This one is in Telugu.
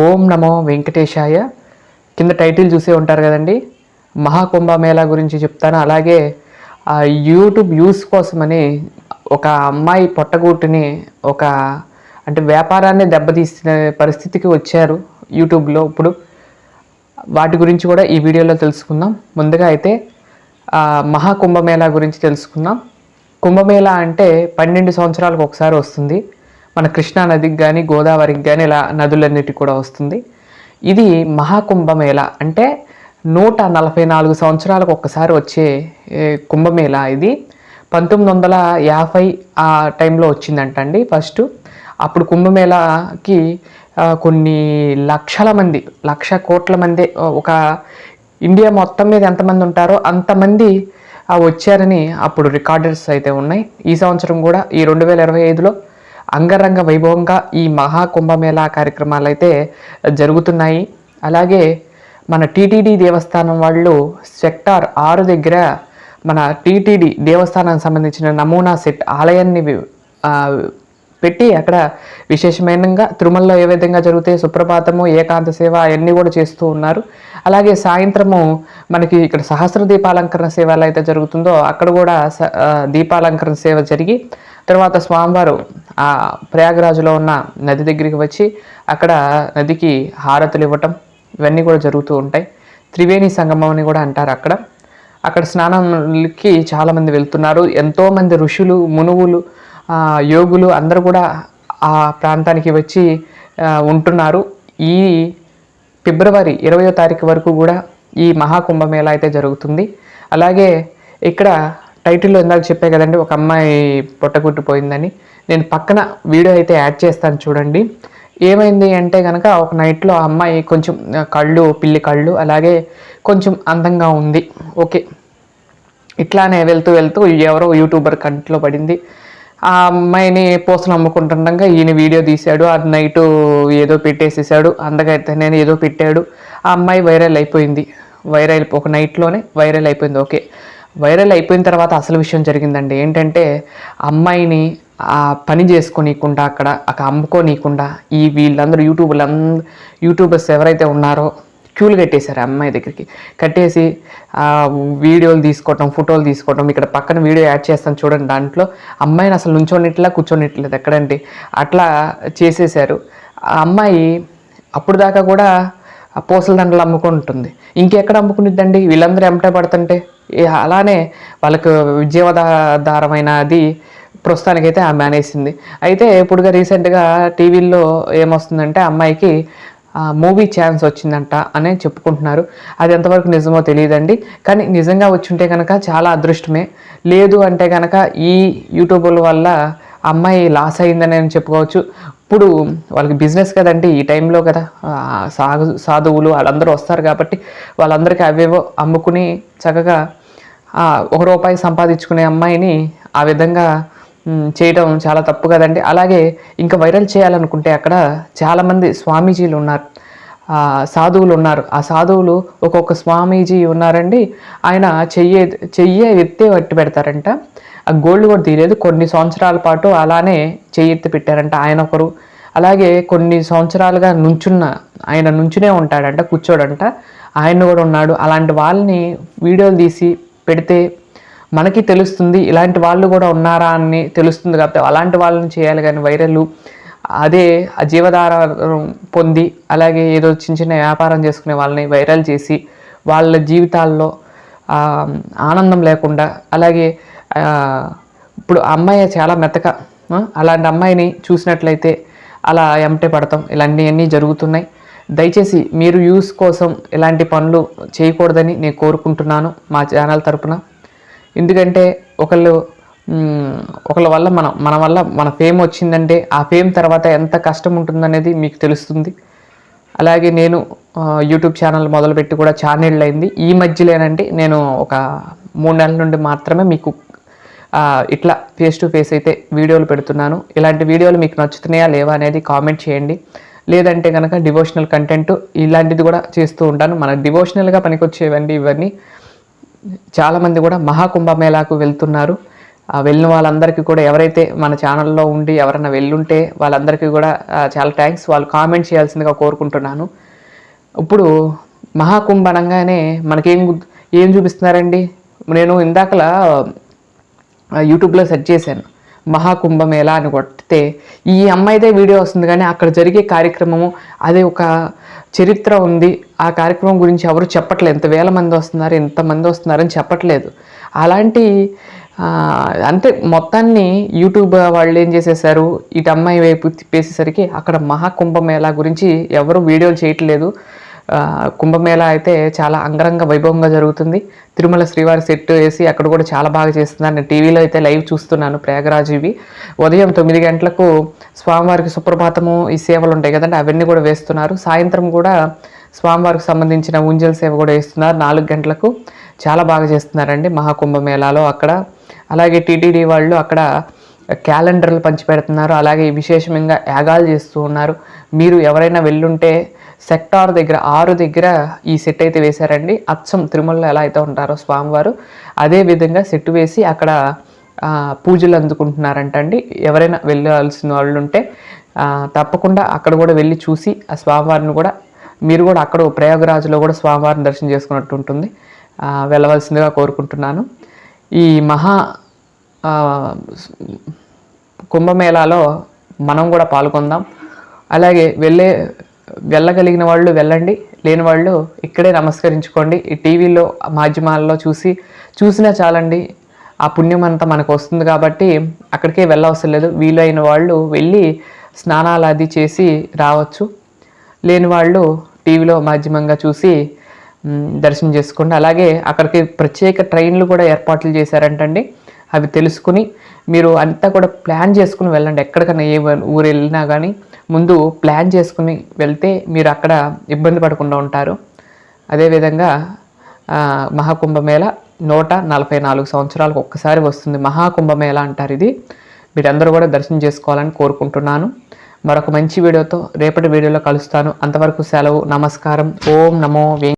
ఓం నమో వెంకటేశాయ. కింద టైటిల్ చూసే ఉంటారు కదండి. మహాకుంభమేళా గురించి చెప్తాను. అలాగే యూట్యూబ్ యూస్ కోసమని ఒక అమ్మాయి పొట్టగూటిని ఒక అంటే వ్యాపారాన్ని దెబ్బతీసిన పరిస్థితికి వచ్చారు యూట్యూబ్లో ఇప్పుడు. వాటి గురించి కూడా ఈ వీడియోలో తెలుసుకుందాం. ముందుగా అయితే మహాకుంభమేళా గురించి తెలుసుకుందాం. కుంభమేళా అంటే పన్నెండు సంవత్సరాలకు ఒకసారి వస్తుంది. మన కృష్ణా నదికి కానీ గోదావరికి కానీ ఇలా నదులన్నిటికి కూడా వస్తుంది. ఇది మహాకుంభమేళ. అంటే నూట నలభై నాలుగు సంవత్సరాలకు ఒక్కసారి వచ్చే కుంభమేళ కుంభమేళా ఇది. పంతొమ్మిది వందల యాభై ఆ టైంలో వచ్చిందంటండి ఫస్ట్. అప్పుడు కుంభమేళాకి కొన్ని లక్షల మంది లక్ష కోట్ల మంది ఒక ఇండియా మొత్తం మీద ఎంతమంది ఉంటారో అంతమంది వచ్చారని అప్పుడు రికార్డర్స్ అయితే ఉన్నాయి. ఈ సంవత్సరం కూడా ఈ రెండు వేల ఇరవై ఐదులో అంగరంగ వైభవంగా ఈ మహా కుంభమేళా కార్యక్రమాలు అయితే జరుగుతున్నాయి. అలాగే మన టీటీడీ దేవస్థానం వాళ్ళు సెక్టార్ ఆరు దగ్గర మన టీటీడీ దేవస్థానానికి సంబంధించిన నమూనా సెట్ ఆలయాన్ని పెట్టి అక్కడ విశేషమైనగా తిరుమలలో ఏ విధంగా జరిగితే సుప్రభాతము ఏకాంత సేవ అవన్నీ కూడా చేస్తూ ఉన్నారు. అలాగే సాయంత్రము మనకి ఇక్కడ సహస్ర దీపాలంకరణ సేవ ఎలా అయితే జరుగుతుందో అక్కడ కూడా స- దీపాలంకరణ సేవ జరిగి తర్వాత స్వామివారు ఆ ప్రయాగరాజులో ఉన్న నది దగ్గరికి వచ్చి అక్కడ నదికి హారతులు ఇవ్వటం ఇవన్నీ కూడా జరుగుతూ ఉంటాయి. త్రివేణి సంగమం అని కూడా అంటారు అక్కడ. అక్కడ స్నానంకి చాలామంది వెళ్తున్నారు. ఎంతోమంది ఋషులు మునువులు యోగులు అందరూ కూడా ఆ ప్రాంతానికి వచ్చి ఉంటున్నారు. ఈ ఫిబ్రవరి ఇరవయో తారీఖు వరకు కూడా ఈ మహాకుంభమేళ అయితే జరుగుతుంది. అలాగే ఇక్కడ టైటిల్లో ఇందాక చెప్పే కదండి ఒక అమ్మాయి పొట్టగుట్టిపోయిందని. నేను పక్కన వీడియో అయితే యాడ్ చేస్తాను చూడండి. ఏమైంది అంటే కనుక ఒక నైట్లో ఆ అమ్మాయి కొంచెం కళ్ళు పిల్లి కళ్ళు అలాగే కొంచెం అందంగా ఉంది. ఓకే. ఇట్లానే వెళ్తూ వెళ్తూ ఎవరో యూట్యూబర్ కంట్లో పడింది. ఆ అమ్మాయిని పోస్టులు అమ్ముకుంటుండగా ఈయన వీడియో తీశాడు. ఆ నైట్ ఏదో పెట్టేసేసాడు. అందకైతే నేను ఏదో పెట్టాడు. ఆ అమ్మాయి వైరల్ అయిపోయింది. వైరల్ ఒక నైట్లోనే వైరల్ అయిపోయింది. ఓకే. వైరల్ అయిపోయిన తర్వాత అసలు విషయం జరిగిందండి. ఏంటంటే అమ్మాయిని ఆ పని చేసుకోనీయకుండా అక్కడ అక్కడ అమ్ముకోనీయకుండా ఈ వీళ్ళందరూ యూట్యూబర్లు అందరూ యూట్యూబర్స్ ఎవరైతే ఉన్నారో క్యూలు కట్టేశారు ఆ అమ్మాయి దగ్గరికి. కట్టేసి వీడియోలు తీసుకోవటం ఫోటోలు తీసుకోవటం ఇక్కడ పక్కన వీడియో యాడ్ చేస్తాను చూడండి దాంట్లో. అమ్మాయిని అసలు నుంచోనిట్లా కూర్చోనిట్లేదు ఎక్కడండి? అట్లా చేసేసారు ఆ అమ్మాయి అప్పుడు దాకా కూడా ఆ పూసల దండలు అమ్ముకుంటుంది. ఇంకెక్కడ అమ్ముకునిద్దండి? వీళ్ళందరూ ఎంట పడుతుంటే. అలానే వాళ్ళకు విజయవదారమైన అది ప్రస్తుతానికైతే ఆమె మానేసింది. అయితే ఇప్పుడుగా రీసెంట్గా టీవీల్లో ఏమొస్తుందంటే అమ్మాయికి మూవీ ఛాన్స్ వచ్చిందంట అని చెప్పుకుంటున్నారు. అది ఎంతవరకు నిజమో తెలియదండి. కానీ నిజంగా వచ్చుంటే కనుక చాలా అదృష్టమే. లేదు అంటే కనుక ఈ యూట్యూబుల వల్ల అమ్మాయి లాస్ అయిందని నేను చెప్పుకోవచ్చు. ఇప్పుడు వాళ్ళకి బిజినెస్ కదండి ఈ టైంలో కదా. సాగు సాధువులు వాళ్ళందరూ వస్తారు కాబట్టి వాళ్ళందరికీ అవేవో అమ్ముకుని చక్కగా ఒక రూపాయి సంపాదించుకునే అమ్మాయిని ఆ విధంగా చేయడం చాలా తప్పు కదండి. అలాగే ఇంకా వైరల్ చేయాలనుకుంటే అక్కడ చాలామంది స్వామీజీలు ఉన్నారు. సాధువులు ఉన్నారు. ఆ సాధువులు ఒక్కొక్క స్వామీజీ ఉన్నారండి. ఆయన చెయ్యే చెయ్యే ఎత్తే పట్టి పెడతారంట. ఆ గోల్డ్ కూడా తీయలేదు. కొన్ని సంవత్సరాల పాటు అలానే చెయ్యి ఎత్తి పెట్టారంట ఆయన ఒకరు. అలాగే కొన్ని సంవత్సరాలుగా నుంచున్న ఆయన నుంచునే ఉంటాడంట కూర్చోడంట. ఆయన కూడా ఉన్నాడు. అలాంటి వాళ్ళని వీడియోలు తీసి పెడితే మనకి తెలుస్తుంది ఇలాంటి వాళ్ళు కూడా ఉన్నారా అని తెలుస్తుంది కాబట్టి అలాంటి వాళ్ళని చేయాలి. కానీ వైరల్ అదే ఆ జీవధారం పొంది అలాగే ఏదో చిన్న చిన్న వ్యాపారం చేసుకునే వాళ్ళని వైరల్ చేసి వాళ్ళ జీవితాల్లో ఆనందం లేకుండా అలాగే ఇప్పుడు అమ్మాయి చాలా మెత్తక అలాంటి అమ్మాయిని చూసినట్లయితే అలా ఎంటే పడతాం. ఇలాంటివన్నీ జరుగుతున్నాయి. దయచేసి మీరు యూస్ కోసం ఇలాంటి పనులు చేయకూడదని నేను కోరుకుంటున్నాను మా ఛానల్ తరపున. ఎందుకంటే ఒకళ్ళు ఒకళ్ళ వల్ల మనం మన వల్ల మన ఫేమ్ వచ్చిందంటే ఆ ఫేమ్ తర్వాత ఎంత కష్టం ఉంటుందనేది మీకు తెలుస్తుంది. అలాగే నేను యూట్యూబ్ ఛానల్ మొదలుపెట్టి కూడా ఛానల్ అయింది ఈ మధ్యలోనంటే నేను ఒక మూడు నెలల నుండి మాత్రమే మీకు ఇట్లా ఫేస్ టు ఫేస్ అయితే వీడియోలు పెడుతున్నాను. ఇలాంటి వీడియోలు మీకు నచ్చుతున్నాయా లేవా అనేది కామెంట్ చేయండి. లేదంటే కనుక డివోషనల్ కంటెంట్ ఇలాంటిది కూడా చేస్తూ ఉంటాను. మన డివోషనల్గా పనికొచ్చేవండి ఇవన్నీ. చాలామంది కూడా మహాకుంభమేళాకు వెళ్తున్నారు. ఆ వెళ్ళిన వాళ్ళందరికీ కూడా ఎవరైతే మన ఛానల్లో ఉండి ఎవరైనా వెళ్ళుంటే వాళ్ళందరికీ కూడా చాలా థ్యాంక్స్ వాళ్ళు కామెంట్ చేయాల్సిందిగా కోరుకుంటున్నాను. ఇప్పుడు మహాకుంభ అనగానే మనకేం ఏం చూపిస్తున్నారండి? నేను ఇందాకలా యూట్యూబ్లో సెర్చ్ చేశాను. మహాకుంభమేళ అని కొడితే ఈ అమ్మాయిదే వీడియో వస్తుంది కానీ అక్కడ జరిగే కార్యక్రమము అదే ఒక చరిత్ర ఉంది. ఆ కార్యక్రమం గురించి ఎవరు చెప్పట్లేదు. ఎంత వేల మంది వస్తున్నారు ఎంతమంది వస్తున్నారని చెప్పట్లేదు. అలాంటి అంటే మొత్తాన్ని యూట్యూబ్ వాళ్ళు ఏం చేసేసారు? ఇటు అమ్మాయి వైపు తిప్పేసేసరికి అక్కడ మహాకుంభమేళా గురించి ఎవరు వీడియోలు చేయట్లేదు. కుంభమేళ అయితే చాలా అంగరంగ వైభవంగా జరుగుతుంది. తిరుమల శ్రీవారి సెట్ వేసి అక్కడ కూడా చాలా బాగా చేస్తున్నారు. నేను టీవీలో అయితే లైవ్ చూస్తున్నాను ప్రయాగరాజ్ ఇవి ఉదయం తొమ్మిది గంటలకు స్వామివారికి సుప్రభాతము ఈ సేవలు ఉంటాయి కదండి అవన్నీ కూడా వేస్తున్నారు. సాయంత్రం కూడా స్వామివారికి సంబంధించిన ఉంజల్ సేవ కూడా వేస్తున్నారు. నాలుగు గంటలకు చాలా బాగా చేస్తున్నారండి మహాకుంభమేళాలో అక్కడ. అలాగే టీటీడీ వాళ్ళు అక్కడ క్యాలెండర్లు పంచిపెడుతున్నారు. అలాగే విశేషంగా యాగాలు చేస్తూ ఉన్నారు. మీరు ఎవరైనా వెళ్ళుంటే సెక్టార్ దగ్గర ఆరు దగ్గర ఈ సెట్ అయితే వేశారండి. అచ్చం తిరుమలలో ఎలా అయితే ఉంటారో స్వామివారు అదే విధంగా సెట్ వేసి అక్కడ పూజలు పూజలు అందుకుంటున్నారంటండి. ఎవరైనా వెళ్ళాల్సిన వాళ్ళు ఉంటే తప్పకుండా అక్కడ కూడా వెళ్ళి చూసి ఆ స్వామివారిని కూడా మీరు కూడా అక్కడ ప్రయాగరాజులో కూడా స్వామివారిని దర్శనం చేసుకున్నట్టు ఉంటుంది. వెళ్ళవలసిందిగా కోరుకుంటున్నాను. ఈ మహా కుంభమేళాలో మనం కూడా పాల్గొందాం. అలాగే వెళ్ళే వెళ్ళగలిగిన వాళ్ళు వెళ్ళండి. లేని వాళ్ళు ఇక్కడే నమస్కరించుకోండి. ఈ టీవీలో మాధ్యమాల్లో చూసి చూసినా చాలండి. ఆ పుణ్యం అంతా మనకు వస్తుంది కాబట్టి అక్కడికే వెళ్ళవసరం లేదు. వీలైన వాళ్ళు వెళ్ళి స్నానాలు అది చేసి రావచ్చు. లేని వాళ్ళు టీవీలో మాధ్యమంగా చూసి దర్శనం చేసుకోండి. అలాగే అక్కడికి ప్రత్యేక ట్రైన్లు కూడా ఏర్పాట్లు చేశారంటండి. అవి తెలుసుకుని మీరు అంతా కూడా ప్లాన్ చేసుకుని వెళ్ళండి. ఎక్కడికైనా ఏ ఊరు వెళ్ళినా కానీ ముందు ప్లాన్ చేసుకుని వెళ్తే మీరు అక్కడ ఇబ్బంది పడకుండా ఉంటారు. అదేవిధంగా మహాకుంభమేళ నూట నలభై నాలుగు సంవత్సరాలకు ఒక్కసారి వస్తుంది. మహాకుంభమేళ అంటారు ఇది. మీరందరూ కూడా దర్శనం చేసుకోవాలని కోరుకుంటున్నాను. మరొక మంచి వీడియోతో రేపటి వీడియోలో కలుస్తాను. అంతవరకు సెలవు నమస్కారం. ఓం నమో వే